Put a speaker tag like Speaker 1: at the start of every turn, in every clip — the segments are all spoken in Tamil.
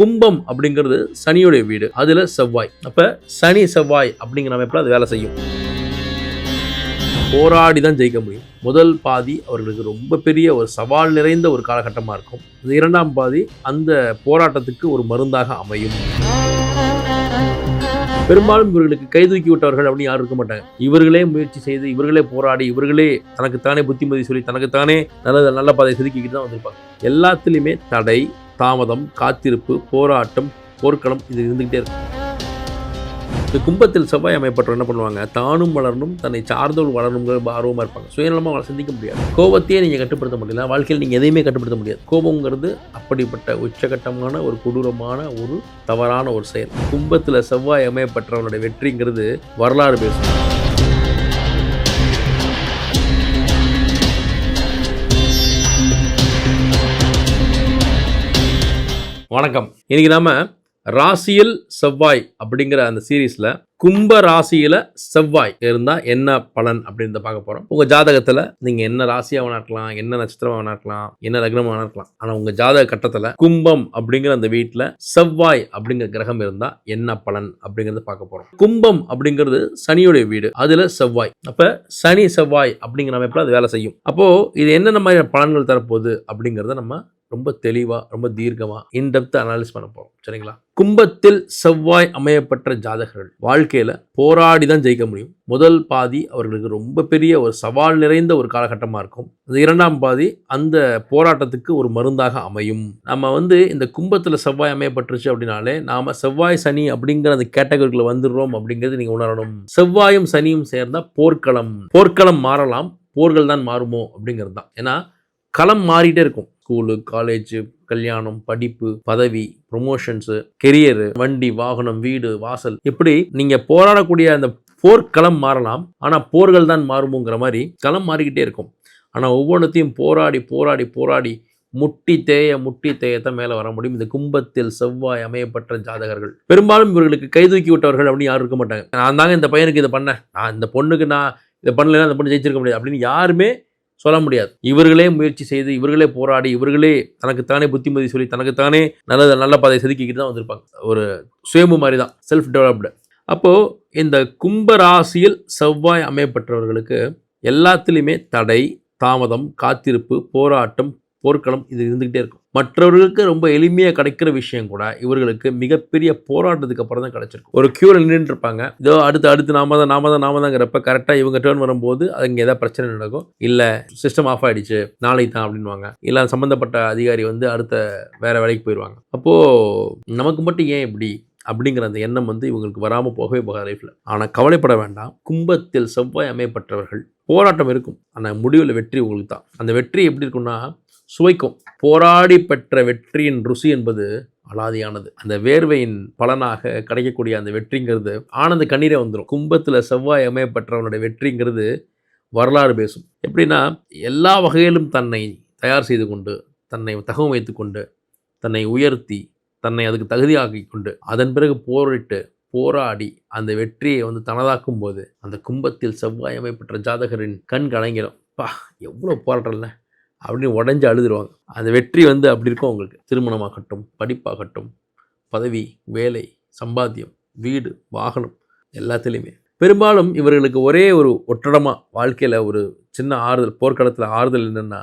Speaker 1: கும்பம் அப்படிங்கிறது சனியுடைய வீடு. அதுல செவ்வாய். அப்ப சனி செவ்வாய் அப்படிங்கிற அமைப்பில் அது வேலை செய்யும். போராடி தான் ஜெயிக்க முடியும். முதல் பாதி அவர்களுக்கு ரொம்ப பெரிய ஒரு சவால் நிறைந்த ஒரு காலகட்டமாக இருக்கும். இந்த இரண்டாம் பாதி அந்த போராட்டத்துக்கு ஒரு மருந்தாக அமையும். பெரும்பாலும் இவர்களுக்கு கைதூக்கி விட்டவர்கள் அப்படின்னு யாரும் இருக்க மாட்டாங்க. இவர்களே முயற்சி செய்து இவர்களே போராடி இவர்களே தனக்குத்தானே புத்திமதி சொல்லி தனக்குத்தானே நல்ல நல்ல பாதையை செதுக்கிக்கிட்டு தான் வந்திருப்பாங்க. எல்லாத்துலேயுமே தடை தாமதம் காத்திருப்பு போராட்டம் போர்க்களம் இது இருந்துகிட்டே இருக்கும் இந்த கும்பத்தில் செவ்வாய் அமைப்பட்டவர் என்ன பண்ணுவாங்க? தானும் வளரணும் தன்னை சார்ந்தவள் வளரணுங்கிற ஆர்வமாக இருப்பாங்க. சுயநலமாக அவளை சிந்திக்க முடியாது. கோபத்தையே நீங்கள் கட்டுப்படுத்த முடியல. வாழ்க்கையில் நீங்கள் எதையுமே கட்டுப்படுத்த முடியாது. கோபங்கிறது அப்படிப்பட்ட உச்சகட்டமான ஒரு கொடூரமான ஒரு தவறான ஒரு செயல். கும்பத்தில் செவ்வாய் அமையப்பட்டவனுடைய வெற்றிங்கிறது வரலாறு பேசும். வணக்கம். இன்னைக்கு நாம ராசியில் செவ்வாய் அப்படிங்கிற அந்த சீரீஸ்ல கும்ப ராசியில செவ்வாய் இருந்தா என்ன பலன் அப்படின்றத பார்க்க போறோம். உங்க ஜாதகத்துல நீங்க என்ன ராசியா வணக்கலாம் என்ன நட்சத்திரமாக வேணா என்ன லக்னம் வேணா ஆனால் ஆனா உங்க ஜாதக கட்டத்துல கும்பம் அப்படிங்கிற அந்த வீட்டுல செவ்வாய் அப்படிங்கிற கிரகம் இருந்தா என்ன பலன் அப்படிங்கறத பார்க்க போறோம். கும்பம் அப்படிங்கிறது சனியுடைய வீடு அதுல செவ்வாய். அப்ப சனி செவ்வாய் அப்படிங்கிற அமைப்புல அது வேலை செய்யும். அப்போ இது என்னென்ன மாதிரி பலன்கள் தரப்போகுது அப்படிங்கிறத நம்ம ரொம்ப தெளிவாக ரொம்ப தீர்க்கமாக இன்டெப்த் அனாலிஸ் பண்ண போகிறோம் சரிங்களா? கும்பத்தில் செவ்வாய் அமையப்பட்ட ஜாதகர்கள் வாழ்க்கையில் போராடி தான் ஜெயிக்க முடியும். முதல் பாதி அவர்களுக்கு ரொம்ப பெரிய ஒரு சவால் நிறைந்த ஒரு காலகட்டமாக இருக்கும். இந்த இரண்டாம் பாதி அந்த போராட்டத்துக்கு ஒரு மருந்தாக அமையும். நம்ம வந்து இந்த கும்பத்தில் செவ்வாய் அமையப்பட்டுருச்சு அப்படின்னாலே நாம் செவ்வாய் சனி அப்படிங்கிற அந்த கேட்டகரிக்குள்ள வந்துடுறோம் அப்படிங்கிறது நீங்கள் உணரணும். செவ்வாயும் சனியும் சேர்ந்தால் போர்க்களம். போர்க்களம் மாறலாம் போர்கள் தான் மாறுமோ அப்படிங்கிறது தான். ஏன்னா களம் மாறிட்டே இருக்கும். ஸ்கூலு காலேஜ் கல்யாணம் படிப்பு பதவி ப்ரொமோஷன்ஸு கெரியரு வண்டி வாகனம் வீடு வாசல். இப்படி நீங்கள் போராடக்கூடிய அந்த போர்க்களம் மாறலாம். ஆனால் போர்கள் தான் மாறுமோங்கிற மாதிரி களம் மாறிக்கிட்டே இருக்கும். ஆனால் ஒவ்வொன்றத்தையும் போராடி போராடி போராடி முட்டி தேய முட்டி தேயத்தான் மேலே வர முடியும். இந்த கும்பத்தில் செவ்வாய் அமையப்பட்ட ஜாதகர்கள். பெரும்பாலும் இவர்களுக்கு கைதூக்கி விட்டவர்கள் அப்படின்னு யாரும் இருக்க மாட்டாங்க. நான் தாங்க இந்த பையனுக்கு இதை பண்ணேன். நான் இந்த பொண்ணுக்கு நான் இதை பண்ணலைன்னா அந்த பொண்ணு ஜெயிச்சிருக்க முடியாது அப்படின்னு யாருமே சொல்ல முடியாது. இவர்களே முயற்சி செய்து இவர்களே போராடி இவர்களே தனக்குத்தானே புத்திமதி சொல்லி தனக்குத்தானே நல்ல நல்ல பாதை செதுக்கிக்கிட்டு தான் வந்திருப்பாங்க. ஒரு சுயம்பு மாதிரி தான் செல்ஃப் டெவலப்டு அப்போது இந்த கும்பராசியில் செவ்வாய் அமையப்பட்டவர்களுக்கு எல்லாத்துலேயுமே தடை தாமதம் காத்திருப்பு போராட்டம் போர்க்களம் இது இருந்துக்கிட்டே இருக்கும். மற்றவர்களுக்கு ரொம்ப எளிமையாக கிடைக்கிற விஷயம் கூட இவர்களுக்கு மிகப்பெரிய போராட்டத்துக்கு அப்புறம் தான் கிடைச்சிருக்கும். ஒரு க்யூரில் நின்றுட்டு இருப்பாங்க இதோ அடுத்து அடுத்து நாம தான் நாம தான் நாம தாங்கிறப்ப கரெக்டாக இவங்க டேர்ன் வரும்போது அங்கே ஏதாவது பிரச்சனை நடக்கும். இல்லை சிஸ்டம் ஆஃப் ஆகிடுச்சு நாளைக்கு தான் அப்படின்வாங்க இல்லை சம்மந்தப்பட்ட அதிகாரி வந்து அடுத்த வேற வேலைக்கு போயிடுவாங்க. அப்போது நமக்கு மட்டும் ஏன் இப்படி? அப்படிங்கிற அந்த எண்ணம் வந்து இவங்களுக்கு வராமல் போகவே போகாது லைஃப்பில் ஆனால் கவலைப்பட வேண்டாம். கும்பத்தில் செவ்வாய் அமையப்பட்டவர்கள் போராட்டம் இருக்கும். ஆனால் முடிவில் வெற்றி உங்களுக்கு தான். அந்த வெற்றி எப்படி இருக்குன்னா சுவைக்கும். போராடி பெற்ற வெற்றியின் ருசி என்பது அலாதியானது. அந்த வேர்வையின் பலனாக கிடைக்கக்கூடிய அந்த வெற்றிங்கிறது ஆனந்த கண்ணீரே வந்துடும் கும்பத்தில் செவ்வாய் அமையப்பட்டவனுடைய வெற்றிங்கிறது வரலாறு பேசும். எப்படின்னா எல்லா வகையிலும் தன்னை தயார் செய்து கொண்டு தன்னை தகவம் வைத்து கொண்டு தன்னை உயர்த்தி தன்னை அதுக்கு தகுதியாக்கி கொண்டு அதன் பிறகு போரிட்டு போராடி அந்த வெற்றியை வந்து தனதாக்கும் போது அந்த கும்பத்தில் செவ்வாய் அமைப்பெற்ற ஜாதகரின் கண் கலங்கிடும் பா எவ்வளோ போராட்டம்ல. அப்படின்னு உடஞ்சி அழுதுருவாங்க. அந்த வெற்றி வந்து அப்படி இருக்கும் அவங்களுக்கு. திருமணமாகட்டும் படிப்பாகட்டும் பதவி வேலை சம்பாத்தியம் வீடு வாகனம் எல்லாத்துலேயுமே. பெரும்பாலும் இவர்களுக்கு ஒரே ஒரு ஒற்றடமாக வாழ்க்கையில் ஒரு சின்ன ஆறுதல் போர்க்களத்தில் ஆறுதல் என்னென்னா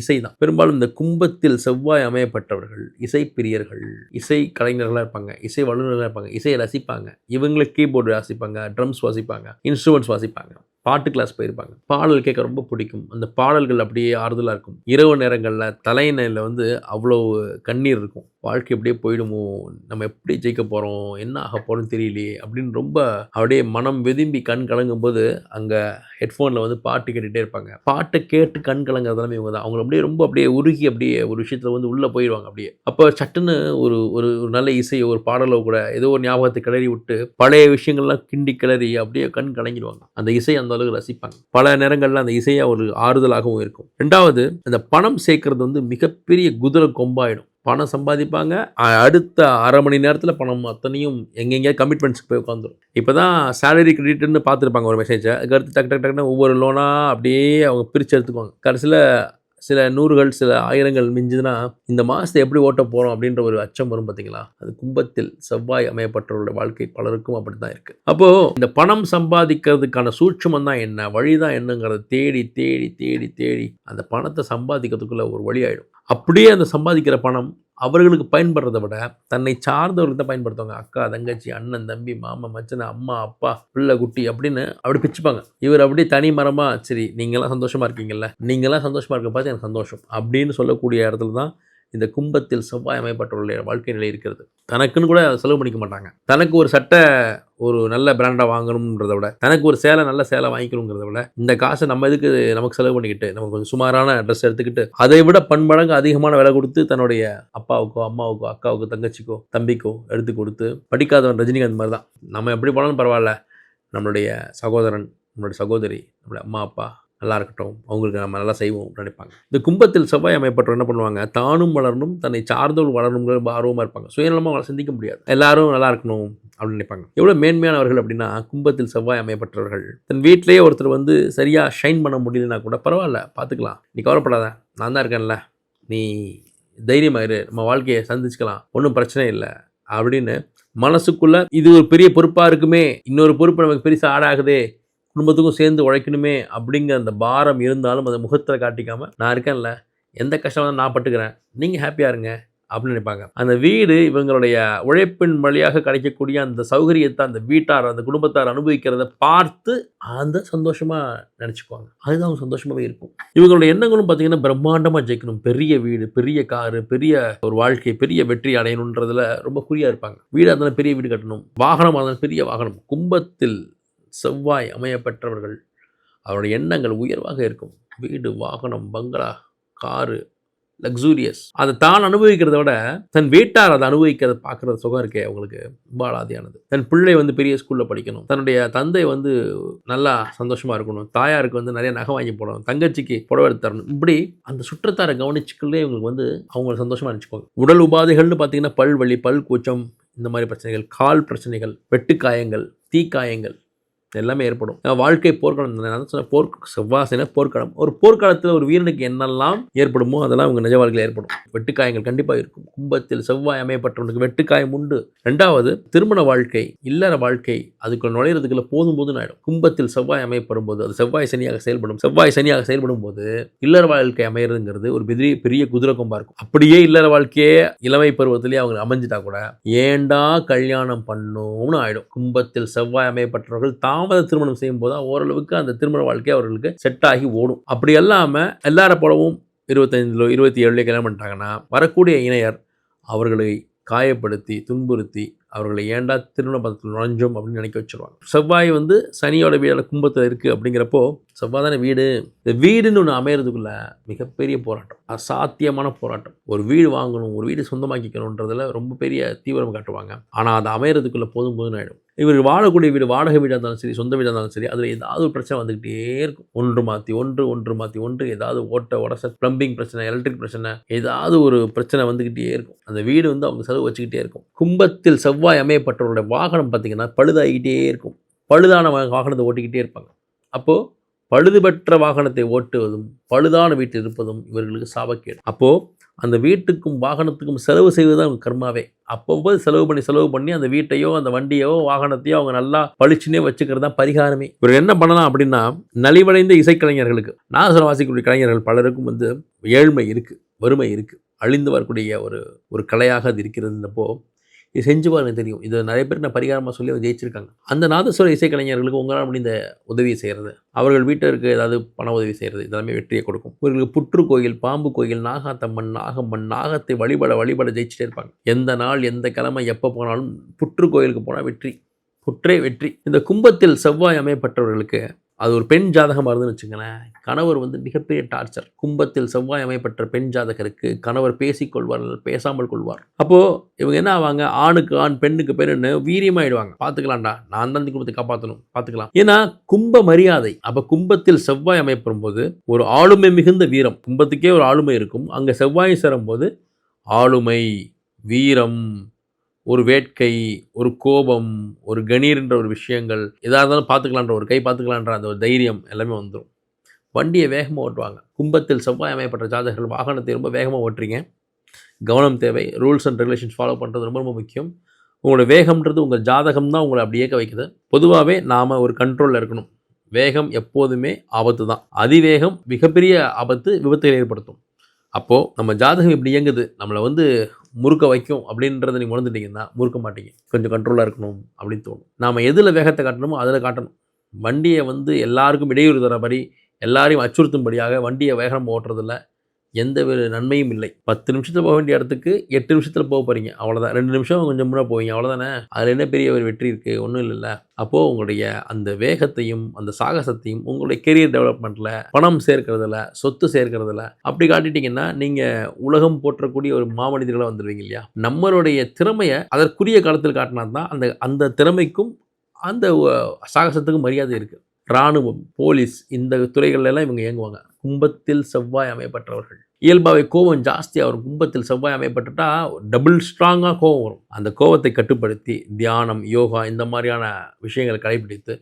Speaker 1: இசை தான். பெரும்பாலும் இந்த கும்பத்தில் செவ்வாய் அமையப்பட்டவர்கள் இசை பிரியர்கள் இசை கலைஞர்களாக இருப்பாங்க இசை வல்லுநர்களாக இருப்பாங்க இசையை ரசிப்பாங்க. இவங்களே கீபோர்டு வாசிப்பாங்க ட்ரம்ஸ் வாசிப்பாங்க இன்ஸ்ட்ருமெண்ட்ஸ் வாசிப்பாங்க. பாட்டு கிளாஸ் போயிருப்பாங்க. பாடல் கேட்க ரொம்ப பிடிக்கும். அந்த பாடல்கள் அப்படியே ஆறுதலாக இருக்கும். இரவு நேரங்களில் தலையினையில் வந்து அவ்வளோ கண்ணீர் இருக்கும். வாழ்க்கை எப்படியே போயிடுமோ? நம்ம எப்படி ஜெயிக்க போகிறோம் என்ன ஆக போகிறோம் தெரியலையே அப்படின்னு ரொம்ப அப்படியே மனம் வெதும்பி கண் கலங்கும் போது அங்கே ஹெட்ஃபோனில் வந்து பாட்டு கேட்டுகிட்டே இருப்பாங்க. பாட்டை கேட்டு கண் கலங்குறதுலாமே இவங்க தான் அவங்கள அப்படியே ரொம்ப அப்படியே உருகி அப்படியே ஒரு விஷயத்தில் வந்து உள்ளே போயிடுவாங்க அப்படியே. அப்போ சட்டுன்னு ஒரு ஒரு ஒரு நல்ல இசை ஒரு பாடலோ கூட ஏதோ ஒரு ஞாபகத்தை கிளறி விட்டு பழைய விஷயங்கள்லாம் கிண்டி கிளறி அப்படியே கண் கலங்கிடுவாங்க. அந்த இசை அந்த அளவுக்கு ரசிப்பாங்க. பல நேரங்களில் அந்த இசையாக ஒரு ஆறுதலாகவும் இருக்கும். ரெண்டாவது அந்த பணம் சேர்க்கறது வந்து மிகப்பெரிய குதிரை கொம்பாயிடும். பணம் சம்பாதிப்பாங்க. அடுத்த அரை மணி நேரத்தில் பணம் அத்தனையும் எங்கெங்கேயா கமிட்மெண்ட்ஸ்க்கு போய் உட்காந்துரும் இப்போ தான் சேலரி கிரெடிட்னு பார்த்துருப்பாங்க ஒரு மெசேஜை அதுக்கடுத்து டக்கு டக்கு டக்குன்னு ஒவ்வொரு லோனாக அப்படியே அவங்க பிரித்து எடுத்துக்குவாங்க. கடைசியில் சில நூறுகள் சில ஆயிரங்கள் மிஞ்சுதுன்னா இந்த மாதத்தை எப்படி ஓட்ட போகிறோம் அப்படின்ற ஒரு அச்சம் வரும் பார்த்தீங்களா அது கும்பத்தில் செவ்வாய் அமையப்பட்டவருடைய வாழ்க்கை பலருக்கும் அப்படி தான் இருக்குது அப்போது இந்த பணம் சம்பாதிக்கிறதுக்கான சூட்சுமம் தான் என்ன? வழி தான் என்னங்கிறத தேடி தேடி தேடி தேடி அந்த பணத்தை சம்பாதிக்கிறதுக்குள்ள ஒரு வழி ஆகிடும் அப்படியே அந்த சம்பாதிக்கிற பணம் அவர்களுக்கு பயன்படுறதை விட தன்னை சார்ந்தவர்களுக்கு தான் பயன்படுத்துவாங்க. அக்கா தங்கச்சி அண்ணன் தம்பி மாமா மச்சனை அம்மா அப்பா பிள்ளை குட்டி அப்படின்னு அப்படி பிச்சுப்பாங்க. இவர் அப்படியே தனி மரமாக சரி நீங்களாம் சந்தோஷமாக இருக்கீங்கல்ல நீங்களாம் சந்தோஷமாக இருக்க பார்த்து எனக்கு சந்தோஷம் அப்படின்னு சொல்லக்கூடிய இடத்துல தான் இந்த கும்பத்தில் செவ்வாய் அமைப்பட்டவர்களுடைய வாழ்க்கை நிலை இருக்கிறது. தனக்குன்னு கூட செலவு பண்ணிக்க மாட்டாங்க. தனக்கு ஒரு சட்டை ஒரு நல்ல பிராண்டாக வாங்கணுன்றத விட தனக்கு ஒரு சேலை நல்ல சேலை வாங்கிக்கணுங்கிறத விட இந்த காசை நம்ம எதுக்கு நமக்கு செலவு பண்ணிக்கிட்டு நம்ம கொஞ்சம் சுமாரான ட்ரெஸ் எடுத்துக்கிட்டு அதை விட பன்மடங்கு அதிகமான விலை கொடுத்து தன்னுடைய அப்பாவுக்கோ அம்மாவுக்கோ அக்காவுக்கோ தங்கச்சிக்கோ தம்பிக்கோ எடுத்து கொடுத்து படிக்காதவன் ரஜினிகாந்த் மாதிரி தான் நம்ம எப்படி போனாலும் பரவாயில்ல. நம்மளுடைய சகோதரன் நம்மளுடைய சகோதரி நம்மளுடைய அம்மா அப்பா நல்லா இருக்கட்டும் அவங்களுக்கு நம்ம நல்லா செய்வோம் நினைப்பாங்க. இந்த கும்பத்தில் செவ்வாய் அமைப்பட்டவர் என்ன பண்ணுவாங்க? தானும் வளரணும் தன்னை சார்ந்தவர்கள் வளரணுங்கிற ஆர்வமாக இருப்பாங்க. சுயநலமாக அவங்களை சிந்திக்க முடியாது. எல்லாரும் நல்லா இருக்கணும் அப்படின்னு நினைப்பாங்க. எவ்வளோ மேன்மையானவர்கள் அப்படின்னா கும்பத்தில் செவ்வாய் அமைப்பட்டவர்கள் தன் வீட்டிலேயே ஒருத்தர் வந்து சரியாக ஷைன் பண்ண முடியலன்னா கூட பரவாயில்ல பார்த்துக்கலாம் நீ கவலைப்படாத நான் தான் இருக்கேன்ல. நீ தைரியமாயிரு நம்ம வாழ்க்கையை சந்திச்சுக்கலாம். ஒன்றும் பிரச்சனை இல்லை அப்படின்னு மனசுக்குள்ளே இது ஒரு பெரிய பொறுப்பாக இருக்குமே இன்னொரு பொறுப்பு நமக்கு பெருசாக ஆடாகுதே குடும்பத்துக்கும் சேர்ந்து உழைக்கணுமே அப்படிங்கிற அந்த பாரம் இருந்தாலும் அதை முகத்தில் காட்டிக்காமல் நான் இருக்கேன்ல எந்த கஷ்டம் நான் பட்டுக்கிறேன் நீங்கள் ஹாப்பியாக இருங்க அப்படின்னு நினைப்பாங்க. அந்த வீடு இவங்களுடைய உழைப்பின் வழியாக கிடைக்கக்கூடிய அந்த சௌகரியத்தை அந்த வீட்டார் அந்த குடும்பத்தார் அனுபவிக்கிறத பார்த்து அந்த சந்தோஷமாக நினச்சிக்குவாங்க. அதுதான் அவங்க சந்தோஷமாகவே இருக்கும். இவங்களுடைய எண்ணங்களும் பார்த்தீங்கன்னா பிரம்மாண்டமாக ஜெயிக்கணும். பெரிய வீடு பெரிய காரு பெரிய ஒரு வாழ்க்கை பெரிய வெற்றி அடையணுன்றதுல ரொம்ப குறியாக இருப்பாங்க. வீடாக இருந்தாலும் பெரிய வீடு கட்டணும். வாகனமாக இருந்தாலும் பெரிய வாகனம். கும்பத்தில் செவ்வாய் அமையப்பெற்றவர்கள். அவருடைய எண்ணங்கள் உயர்வாக இருக்கும். வீடு வாகனம் பங்களா காரு லக்ஸூரியஸ் அதை தான் அனுபவிக்கிறத விட தன் வீட்டார் அதை அனுபவிக்கிறத பார்க்குறது சுகம் இருக்கே அவங்களுக்கு. ரொம்ப தன் பிள்ளை வந்து பெரிய ஸ்கூலில் படிக்கணும். தன்னுடைய தந்தை வந்து நல்லா சந்தோஷமாக இருக்கணும். தாயாருக்கு வந்து நிறைய நகை வாங்கி போடணும். தங்கச்சிக்கு புடவை எடுத்து தரணும். இப்படி அந்த சுற்றத்தாரை கவனிச்சுக்கலே இவங்களுக்கு வந்து அவங்க சந்தோஷமாக நினச்சிப்பாங்க உடல் உபாதைகள்னு பார்த்தீங்கன்னா பல் வலி பல் கூச்சம் இந்த மாதிரி பிரச்சனைகள் கால் பிரச்சனைகள் வெட்டுக்காயங்கள் தீக்காயங்கள் எல்லாமே ஏற்படும். வாழ்க்கை போர்க்களம் சொன்ன போர் செவ்வாசைனா போர்க்களம். ஒரு போர்க்களத்தில் ஒரு வீரனுக்கு என்னெல்லாம் ஏற்படுமோ அதெல்லாம் அவங்க நிஜ வாழ்க்கையில் ஏற்படும். வெட்டுக்காயங்கள் கண்டிப்பாக இருக்கும். கும்பத்தில் செவ்வாய் அமையப்பட்டவனுக்கு வெட்டுக்காயம் உண்டு. ரெண்டாவது திருமண வாழ்க்கை இல்லற வாழ்க்கை அதுக்குள்ள நுழையிறதுக்குள்ள போதும் போதும் ஆயிடும். கும்பத்தில் செவ்வாய் அமையப்படும் போது அது செவ்வாய் சனியாக செயல்படும். செவ்வாய் சனியாக செயல்படும் போது இல்லற வாழ்க்கை அமையிறதுங்கிறது ஒரு பெரிய பெரிய குதிரை கொம்பா இருக்கும். அப்படியே இல்லற வாழ்க்கையே இளமை பருவத்திலேயே அவங்க அமைஞ்சிட்டா கூட ஏண்டா கல்யாணம் பண்ணும்னு ஆயிடும். கும்பத்தில் செவ்வாய் அமையப்பட்டவர்கள் தாம் தாமத திருமணம் செய்யும் போது ஓரளவுக்கு அந்த திருமண வாழ்க்கை அவர்களுக்கு செட் ஆகி ஓடும். அப்படி இல்லாமல் எல்லார போலவும் இருபத்தைந்துல இருபத்தி ஏழுலேயே கல்யாணம் பண்ணிட்டாங்கன்னா வரக்கூடிய இணையர் அவர்களை காயப்படுத்தி துன்புறுத்தி அவர்களை ஏண்டா திருமண பதத்தில் நுழைஞ்சோம் அப்படின்னு நினைக்க வச்சுருவாங்க. செவ்வாய் வந்து சனியோட வீடோட கும்பத்தில் இருக்குது அப்படிங்கிறப்போ செவ்வாய் தானே வீடு. இந்த வீடுன்னு ஒன்று அமையிறதுக்குள்ள மிகப்பெரிய போராட்டம். அசாத்தியமான போராட்டம். ஒரு வீடு வாங்கணும் ஒரு வீடு சொந்தமாக்கிக்கணுன்றதில் ரொம்ப பெரிய தீவிரம் காட்டுவாங்க. ஆனால் அதை அமையிறதுக்குள்ளே போதும் போதும் ஆகிடும் இவர் வாழக்கூடிய வீடு வாடகை வீடாக இருந்தாலும் சரி சொந்த வீடாக இருந்தாலும் சரி அதில் ஏதாவது ஒரு பிரச்சனை வந்துக்கிட்டே இருக்கும். ஒன்று மாற்றி ஒன்று ஒன்று மாற்றி ஒன்று ஏதாவது ஓட்ட உடச ப்ளம்பிங் பிரச்சனை எலக்ட்ரிக் பிரச்சனை ஏதாவது ஒரு பிரச்சனை வந்துக்கிட்டே இருக்கும். அந்த வீடு வந்து அவங்க செலவு வச்சுக்கிட்டே இருக்கும். கும்பத்தில் செவ்வாய் அமையப்பட்டவருடைய வாகனம் பார்த்திங்கன்னா பழுதாகிக்கிட்டே இருக்கும். பழுதான வாகனத்தை ஓட்டிக்கிட்டே இருப்பாங்க. அப்போது பழுதுபெற்ற வாகனத்தை ஓட்டுவதும் பழுதான வீட்டில் இருப்பதும் இவர்களுக்கு சாபக்கேடு. அப்போது அந்த வீட்டுக்கும் வாகனத்துக்கும் செலவு செய்வது தான் கர்மாவே. அப்பப்போ செலவு பண்ணி செலவு பண்ணி அந்த வீட்டையோ அந்த வண்டியோ வாகனத்தையோ அவங்க நல்லா பளிச்சுனே வச்சுக்கிறது தான் பரிகாரமே. இவர் என்ன பண்ணலாம் அப்படின்னா நலிவடைந்த இசைக்கலைஞர்களுக்கு நாகசரம் வாசிக்கக்கூடிய கலைஞர்கள் பலருக்கும் வந்து ஏழ்மை இருக்குது வறுமை இருக்குது அழிந்து வரக்கூடிய ஒரு ஒரு கலையாக அது இருக்கிறதுன்றப்போ இது செஞ்சு பாருங்க தெரியும். இதை நிறைய பேர் நான் பரிகாரமாக சொல்லி அவர் ஜெயிச்சிருக்காங்க. அந்த நாதஸ்வர இசைக்கலைஞர்களுக்கு உங்களால் முடிந்த உதவியை செய்கிறது அவர்கள் வீட்டிற்கு ஏதாவது பண உதவி செய்கிறது இதெல்லாமே வெற்றியை கொடுக்கும். இவர்களுக்கு புற்று கோயில் பாம்பு கோயில் நாகாத்தம்மன் நாகம்மன் நாகத்தை வழிபட வழிபட ஜெயிச்சிட்டே இருப்பாங்க. எந்த நாள் எந்த கிழமை எப்போ போனாலும் புற்று கோயிலுக்கு போனால் வெற்றி புற்றே வெற்றி. இந்த கும்பத்தில் செவ்வாய் அமையப்பட்டவர்களுக்கு அது ஒரு பெண் ஜாதகமாக இருந்துன்னு வச்சுங்களேன் கணவர் வந்து மிகப்பெரிய டார்ச்சர் கும்பத்தில் செவ்வாய் அமைப்பற்ற பெண் ஜாதகருக்கு கணவர் பேசிக்கொள்வார் பேசாமல் கொள்வார். அப்போது இவங்க என்ன ஆவாங்க? ஆணுக்கு ஆண் பெண்ணுக்கு பெண்ணுன்னு வீரியமாயிடுவாங்க. பார்த்துக்கலாம்டா. நான் தான் இந்த குடும்பத்தை காப்பாற்றணும் பார்த்துக்கலாம். ஏன்னா கும்ப மரியாதை. அப்போ கும்பத்தில் செவ்வாய் அமைப்படும் போது ஒரு ஆளுமை மிகுந்த வீரம். கும்பத்துக்கே ஒரு ஆளுமை இருக்கும். அங்கே செவ்வாய் சேரும் போது ஆளுமை வீரம். ஒரு வேட்கை ஒரு கோபம் ஒரு கணீர்ன்ற ஒரு விஷயங்கள் எதாக இருந்தாலும் பார்த்துக்கலான்ற ஒரு கை பார்த்துக்கலான்ற அந்த ஒரு தைரியம் எல்லாமே வந்துடும் வண்டியை வேகமாக ஓட்டுவாங்க. கும்பத்தில் செவ்வாய் அமையப்பட்ட ஜாதகர்கள் வாகனத்தை ரொம்ப வேகமாக ஓட்டுறீங்க. கவனம் தேவை. ரூல்ஸ் அண்ட் ரெகுலேஷன்ஸ் ஃபாலோ பண்ணுறது ரொம்ப ரொம்ப முக்கியம். உங்களோட வேகம்ன்றது உங்கள் ஜாதகம் தான் உங்களை அப்படி இயக்க வைக்குது. பொதுவாகவே நாம் ஒரு கண்ட்ரோலில் இருக்கணும். வேகம் எப்போதுமே ஆபத்து தான். அதிவேகம் மிகப்பெரிய ஆபத்து விபத்துகளை ஏற்படுத்தும். அப்போது நம்ம ஜாதகம் இப்படி இயங்குது. நம்மளை வந்து முறுக்க வைக்கும் அப்படின்றத நீங்கள் உணர்ந்துட்டீங்கன்னா முறுக்க மாட்டீங்க. கொஞ்சம் கண்ட்ரோலாக இருக்கணும் அப்படின்னு தோணும். நாம் எதில் வேகத்தை காட்டணுமோ அதில் காட்டணும். வண்டியை வந்து எல்லாருக்கும் இடையூறு தர மாதிரி எல்லாரையும் அச்சுறுத்தும்படியாக வண்டியை வேகம் ஓட்டுறதில்ல. எந்த ஒரு நன்மையும் இல்லை. பத்து நிமிஷத்தில் போக வேண்டிய இடத்துக்கு எட்டு நிமிஷத்தில் போக போகிறீங்க அவ்வளோதான் ரெண்டு நிமிஷம் கொஞ்சம் முன்னாடி போவீங்க. அவ்வளோதானே அதில் என்ன பெரிய ஒரு வெற்றி இருக்குது ஒன்றும் இல்லைல்ல. அப்போது உங்களுடைய அந்த வேகத்தையும் அந்த சாகசத்தையும் உங்களுடைய கெரியர் டெவலப்மெண்ட்டில் பணம் சேர்க்கறதுல சொத்து சேர்க்கறதுல அப்படி காட்டிட்டீங்கன்னா நீங்கள் உலகம் போற்றக்கூடிய ஒரு மாமனிதர்களாக வந்துடுவீங்க இல்லையா? நம்மளுடைய திறமையை அதற்குரிய காலத்தில் காட்டினா தான் அந்த அந்த திறமைக்கும் அந்த சாகசத்துக்கும் மரியாதை இருக்குது இராணுவம் போலீஸ் இந்த துறைகள்லெல்லாம் இவங்க இயங்குவாங்க. கும்பத்தில் செவ்வாய் அமையப்பட்டவர்கள் இயல்பாகவே கோபம் ஜாஸ்தியாக வரும். கும்பத்தில் செவ்வாய் அமைப்பட்டுட்டா டபுள் ஸ்ட்ராங்காக கோபம் வரும். அந்த கோபத்தை கட்டுப்படுத்தி தியானம் யோகா இந்த மாதிரியான விஷயங்களை கடைபிடித்து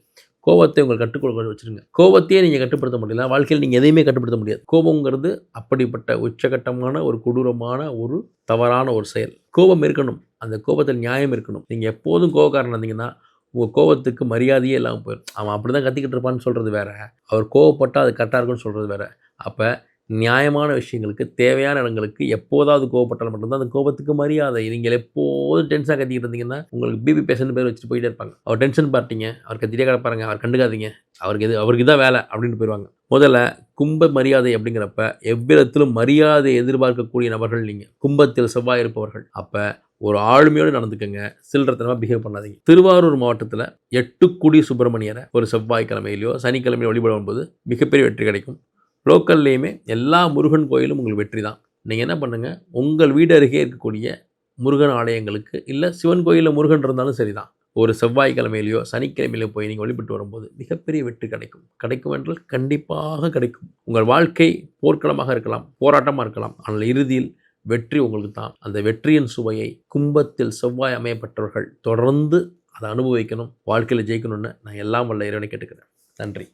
Speaker 1: கோபத்தை உங்கள் கட்டுக்கொள்ள வச்சுருங்க. கோபத்தையே நீங்கள் கட்டுப்படுத்த முடியல. வாழ்க்கையில் நீங்கள் எதையுமே கட்டுப்படுத்த முடியாது. கோபங்கிறது அப்படிப்பட்ட உச்சகட்டமான ஒரு கொடூரமான ஒரு தவறான ஒரு செயல். கோபம் இருக்கணும். அந்த கோபத்தில் நியாயம் இருக்கணும். நீங்கள் எப்போதும் கோபக்காரன் இருந்தீங்கன்னா உங்கள் கோபத்துக்கு மரியாதையே இல்லாமல் போயிடும் அவன் அப்படி தான் கத்திக்கிட்டு இருப்பான்னு சொல்கிறது வேறு. அவர் கோவப்பட்டால் அது கரெக்டாக இருக்குன்னு சொல்கிறது வேறு. அப்போ நியாயமான விஷயங்களுக்கு தேவையான இடங்களுக்கு எப்போதாவது கோவப்பட்டால் மட்டும்தான் அந்த கோபத்துக்கு மரியாதை. நீங்கள் எப்போதும் டென்ஷனாக கத்திக்கிட்டு இருந்தீங்கன்னா உங்களுக்கு பிபி பேஷண்ட் பேர் வச்சுட்டு போயிட்டே இருப்பாங்க. அவர் டென்ஷன் பார்த்தீங்க அவர் கத்திட்டே கிடப்பாருங்க அவர் கண்டுக்காதீங்க அவருக்கு எது அவருக்கு தான் வேலை அப்படின்னு போயிடுவாங்க முதல்ல கும்ப மரியாதை அப்படிங்கிறப்ப எவ்விதத்திலும் மரியாதை எதிர்பார்க்கக்கூடிய நபர்கள் நீங்கள் கும்பத்தில் செவ்வாய் இருப்பவர்கள். அப்போ ஒரு ஆளுமையோடு நடந்துக்கங்க சில்லறத்தனமாக பிஹேவ் பண்ணாதீங்க. திருவாரூர் மாவட்டத்தில் எட்டுக்குடி சுப்பிரமணியரை ஒரு செவ்வாய்க்கிழமையிலையோ சனிக்கிழமையோ வழிபடும் போது மிகப்பெரிய வெற்றி கிடைக்கும். லோக்கல்லையுமே எல்லா முருகன் கோயிலும் உங்களுக்கு வெற்றி தான் நீங்கள் என்ன பண்ணுங்கள் உங்கள் வீடு அருகே இருக்கக்கூடிய முருகன் ஆலயங்களுக்கு இல்லை சிவன் கோயிலில் முருகன் இருந்தாலும் சரி தான் ஒரு செவ்வாய்க்கிழமையிலையோ சனிக்கிழமையிலையோ போய் நீங்கள் வழிபட்டு வரும்போது மிகப்பெரிய வெற்றி கிடைக்கும். கிடைக்கும் என்றால் கண்டிப்பாக கிடைக்கும். உங்கள் வாழ்க்கை போர்க்களமாக இருக்கலாம் போராட்டமாக இருக்கலாம். ஆனால் இறுதியில் வெற்றி உங்களுக்கு தான். அந்த வெற்றியின் சுவையை கும்பத்தில் செவ்வாய் அமையப்பட்டவர்கள் தொடர்ந்து அதை அனுபவிக்கணும் வாழ்க்கையில் ஜெயிக்கணும்னு நான் எல்லாம் வல்ல இறைவனை கேட்டுக்கிறேன். நன்றி.